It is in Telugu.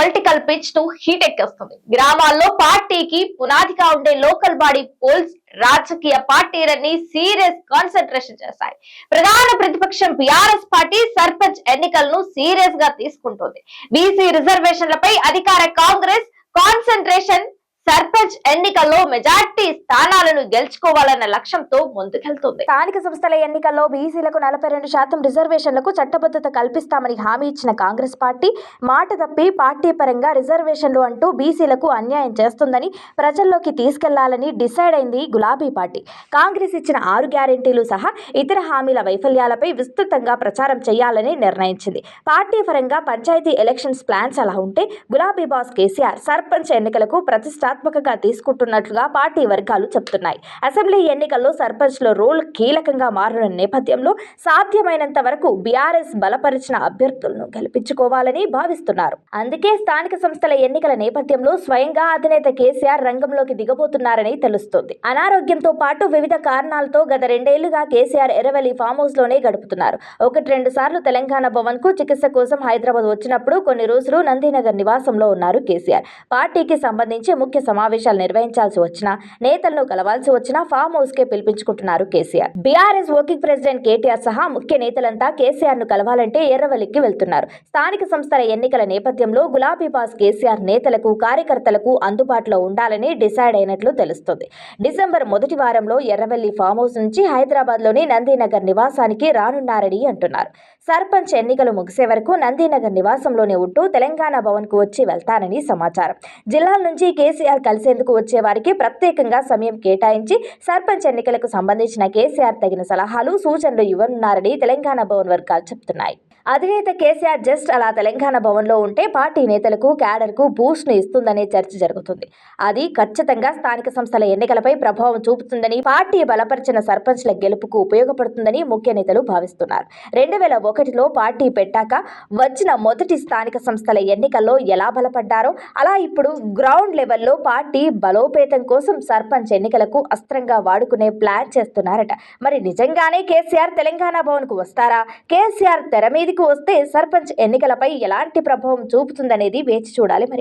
పొలిటికల్ పిచ్ను హీట్ ఎక్కిస్తుంది. గ్రామాల్లో పార్టీకి పునాదిగా ఉండే లోకల్ బాడీ పోల్స్ రాజకీయ పార్టీలన్నీ సీరియస్ కాన్సన్ట్రేషన్ చేశాయి. ప్రధాన ప్రతిపక్షం బీఆర్ఎస్ పార్టీ సర్పంచ్ ఎన్నికలను సీరియస్గా తీసుకుంటుంది. బీసీ రిజర్వేషన్లపై అధికార కాంగ్రెస్ కాన్సన్ట్రేషన్ సర్పంచ్ ఎన్నికల్లో మెజార్టీ స్థానాలను గెలుచుకోవాలన్న లక్ష్యంతో ముందుకెళ్తుంది. స్థానిక సంస్థల ఎన్నికల్లో బీసీలకు నలభై రెండు శాతం రిజర్వేషన్లకు చట్టబద్ధత కల్పిస్తామని హామీ ఇచ్చిన కాంగ్రెస్ పార్టీ మాట తప్పి పార్టీ పరంగా రిజర్వేషన్లు అంటూ బీసీలకు అన్యాయం చేస్తుందని ప్రజల్లోకి తీసుకెళ్ళాలని డిసైడ్ అయింది గులాబీ పార్టీ. కాంగ్రెస్ ఇచ్చిన ఆరు గ్యారెంటీలు సహా ఇతర హామీల వైఫల్యాలపై విస్తృతంగా ప్రచారం చేయాలని నిర్ణయించింది. పార్టీ పరంగా పంచాయతీ ఎలక్షన్స్ ప్లాన్స్ అలా ఉంటే గులాబీ బాస్ కేసీఆర్ సర్పంచ్ ఎన్నికలకు వ్యూహాత్మకంగా తీసుకుంటున్నట్లుగా పార్టీ వర్గాలు చెబుతున్నాయి అసెంబ్లీ ఎన్నికల్లో సర్పంచ్ల రోల్ కీలకంగా మారిన నేపథ్యంలో సాధ్యమైనంత వరకు బీఆర్ఎస్ బలపరిచిన అభ్యర్థులను గెలిపించుకోవాలని భావిస్తున్నారు. అందుకే స్థానిక సంస్థల ఎన్నికల నేపథ్యంలో స్వయంగా అధినేత కేసీఆర్ రంగంలోకి దిగబోతున్నారని తెలుస్తోంది. అనారోగ్యంతో పాటు వివిధ కారణాలతో గత రెండేళ్ళుగా కేసీఆర్ ఎర్రవెల్లి ఫామ్ హౌస్లోనే గడుపుతున్నారు. ఒకటి రెండు సార్లు తెలంగాణ భవన్కు చికిత్స కోసం హైదరాబాద్ వచ్చినప్పుడు కొన్ని రోజులు నందీనగర్ నివాసంలో ఉన్నారు కేసీఆర్. పార్టీకి సంబంధించి ముఖ్య సమావేశాలు నిర్వహించాల్సి వచ్చినా నేతలను కలవాల్సి వచ్చినా ఫామ్ హౌస్ కే పిలిపించుకుంటున్నారు KCR. BRS working president KTR సహా ముఖ్య నేతలంతా కేసీఆర్ను కలవాలంటే ఎర్రవల్లికి వెళ్తున్నారు. స్థానిక సంస్థల ఎన్నికల నేపథ్యంలో గులాబీ బాస్ కేసీఆర్ నేతలకు కార్యకర్తలకు అందుబాటులో ఉండాలని డిసైడ్ అయినట్లు తెలుస్తుంది. డిసెంబర్ మొదటి వారంలో ఎర్రవెల్లి ఫామ్ హౌస్ నుంచి హైదరాబాద్లోని నందీనగర్ నివాసానికి రానున్నారని అంటున్నారు. సర్పంచ్ ఎన్నికలు ముగిసే వరకు నందీనగర్ నివాసంలోనే ఉంటూ తెలంగాణ భవన్కు వచ్చి వెళ్తానని సమాచారం. జిల్లాల నుంచి కేసీఆర్ కలిసేందుకు వచ్చే వారికి ప్రత్యేకంగా సమయం కేటాయించి సర్పంచ్ ఎన్నికలకు సంబంధించిన కేసీఆర్ తగిన సలహాలు సూచనలు ఇవ్వనున్నారని తెలంగాణ భవన్ వర్గాలు చెబుతున్నాయి అధినేత కేసీఆర్ జస్ట్ అలా తెలంగాణ భవన్లో ఉంటే పార్టీ నేతలకు క్యాడర్కు బూస్ట్ను ఇస్తుందనే చర్చ జరుగుతుంది. అది ఖచ్చితంగా స్థానిక సంస్థల ఎన్నికలపై ప్రభావం చూపుతుందని పార్టీ బలపరిచిన సర్పంచ్ల గెలుపుకు ఉపయోగపడుతుందని ముఖ్య నేతలు భావిస్తున్నారు. రెండు వేల ఒకటిలో పార్టీ పెట్టాక వచ్చిన మొదటి స్థానిక సంస్థల ఎన్నికల్లో ఎలా బలపడ్డారో అలా ఇప్పుడు గ్రౌండ్ లెవెల్లో పార్టీ బలోపేతం కోసం సర్పంచ్ ఎన్నికలకు అస్త్రంగా వాడుకునే ప్లాన్ చేస్తున్నారట. మరి నిజంగానే కేసీఆర్ తెలంగాణ భవన్కు వస్తారా? కేసీఆర్ తెర మీద మీదకు వస్తే సర్పంచ్ ఎన్నికలపై ఎలాంటి ప్రభావం చూపుతుందనేది వేచి చూడాలి మరి.